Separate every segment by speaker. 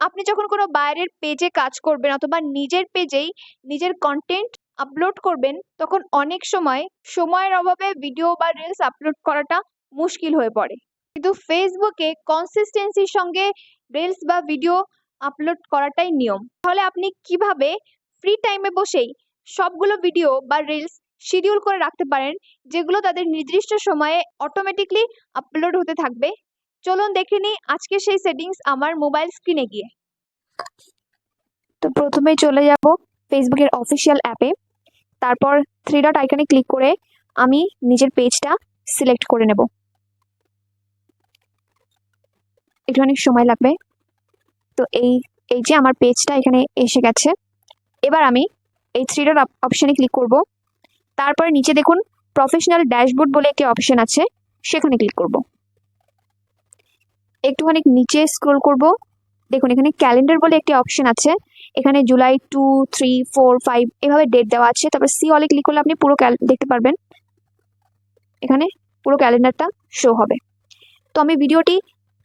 Speaker 1: আপনি যখন কোনো বাইরের পেজে কাজ করবেন অথবা নিজের পেজেই নিজের কন্টেন্ট আপলোড করবেন, তখন অনেক সময় সময়ের অভাবে ভিডিও বা রিলস আপলোড করাটা মুশকিল হয়ে পড়ে। কিন্তু ফেসবুকে কনসিস্টেন্সির সঙ্গে রিলস বা ভিডিও আপলোড করাটাই নিয়ম। তাহলে আপনি কীভাবে ফ্রি টাইমে বসেই সবগুলো ভিডিও বা রিলস শিডিউল করে রাখতে পারেন, যেগুলো তাদের নির্দিষ্ট সময়ে অটোমেটিকলি আপলোড হতে থাকবে? চলুন দেখে নিই আজকে সেই সেটিংস আমার মোবাইল স্ক্রিনে গিয়ে। তো প্রথমেই চলে যাব ফেসবুকের অফিসিয়াল অ্যাপে তারপর থ্রি ডট আইকনে ক্লিক করে আমি নিজের পেজটা সিলেক্ট করে নেব। অনেক সময় লাগবে। তো এই এই যে আমার পেজটা এখানে এসে গেছে। এবার আমি এই থ্রি ডট অপশানে ক্লিক করব। তারপরে নিচে দেখুন প্রফেশনাল ড্যাশবোর্ড বলে একটি অপশন আছে, সেখানে ক্লিক করব। একটুখানি নিচে স্ক্রোল করব। দেখুন, এখানে ক্যালেন্ডার বলে একটি অপশন আছে। এখানে July two three four five এভাবে ডেট দেওয়া আছে। তারপর সি অলে ক্লিক করলে আপনি পুরো দেখতে পারবেন। এখানে পুরো ক্যালেন্ডারটা শো হবে। তো আমি ভিডিওটি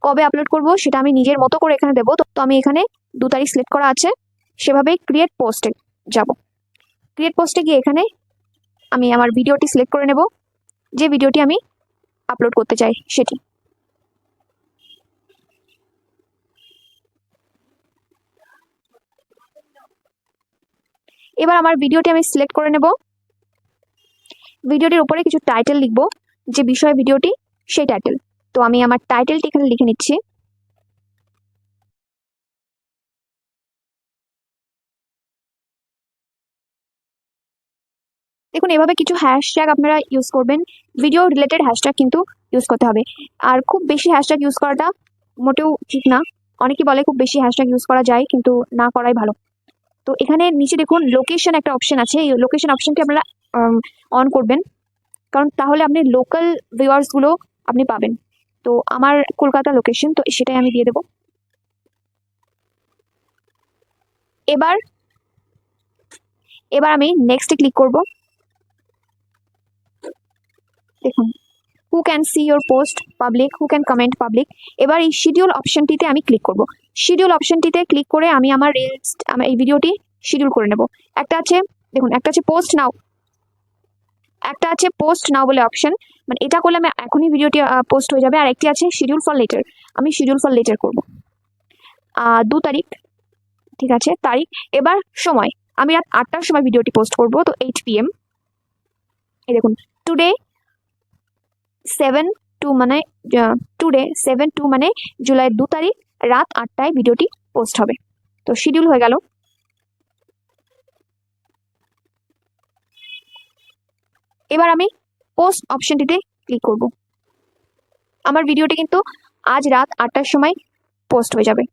Speaker 1: কবে আপলোড করব সেটা আমি নিজের মতো করে এখানে দেবো। তো আমি এখানে দু তারিখ সিলেক্ট করা আছে। সেভাবে ক্রিয়েট পোস্টে যাব। ক্রিয়েট পোস্টে গিয়ে এখানে আমি আমার ভিডিওটি সিলেক্ট করে নেব। যে ভিডিওটি আমি আপলোড করতে চাই সেটি। এবার আমার ভিডিওটি আমি সিলেক্ট করে নেব। ভিডিওটির উপরে কিছু টাইটেল লিখব, যে বিষয় ভিডিওটি, সেই টাইটেল তো আমি আমার টাইটেলটি এখানে লিখে নিচ্ছি। দেখুন, এভাবে কিছু হ্যাশট্যাগ আপনারা ইউজ করবেন। ভিডিও রিলেটেড হ্যাশট্যাগ কিন্তু ইউজ করতে হবে। আর খুব বেশি হ্যাশট্যাগ ইউজ করাটা মোটেও ঠিক না। অনেকে বলে খুব বেশি হ্যাশট্যাগ ইউজ করা যায়, কিন্তু না করাই ভালো। তো এখানে নিচে দেখুন লোকেশন একটা অপশন আছে। এই লোকেশন অপশনটি আপনারা অন করবেন। কারণ তাহলে আপনি লোকাল ভিউয়ার্সগুলো আপনি পাবেন। তো আমার কলকাতা লোকেশন তো সেটাই আমি দিয়ে দেব। এবার এবার আমি নেক্সটে ক্লিক করব। দেখুন। Who can see your post public who can comment public এবার এই শিডিউল অপশনটিতে আমি ক্লিক করব। শিডিউল অপশনটিতে ক্লিক করে আমি আমার রিলস আমার এই ভিডিওটি শিডিউল করে নেব। একটা আছে, দেখুন, একটা আছে পোস্ট নাও একটা আছে পোস্ট নাও বলে অপশন মানে এটা করলে আমি এখনই ভিডিওটি পোস্ট হয়ে যাবে। আর একটি আছে শিডিউল ফর লেটার আমি শিডিউল ফর লেটার করব। দু তারিখ। ঠিক আছে, তারিখ। এবার সময়। আমি রাত আটটার সময় ভিডিওটি পোস্ট করব, তো এইট পি এম এই দেখুন টুডে সেভেন টু মানে টুডে সেভেন টু মানে জুলাই দু তারিখ রাত আটটায় ভিডিওটি পোস্ট হবে। তো শিডিউল হয়ে গেল। এবার আমি পোস্ট অপশনটিতে ক্লিক করব। আমার ভিডিওটি কিন্তু আজ রাত আটটার সময় পোস্ট হয়ে যাবে।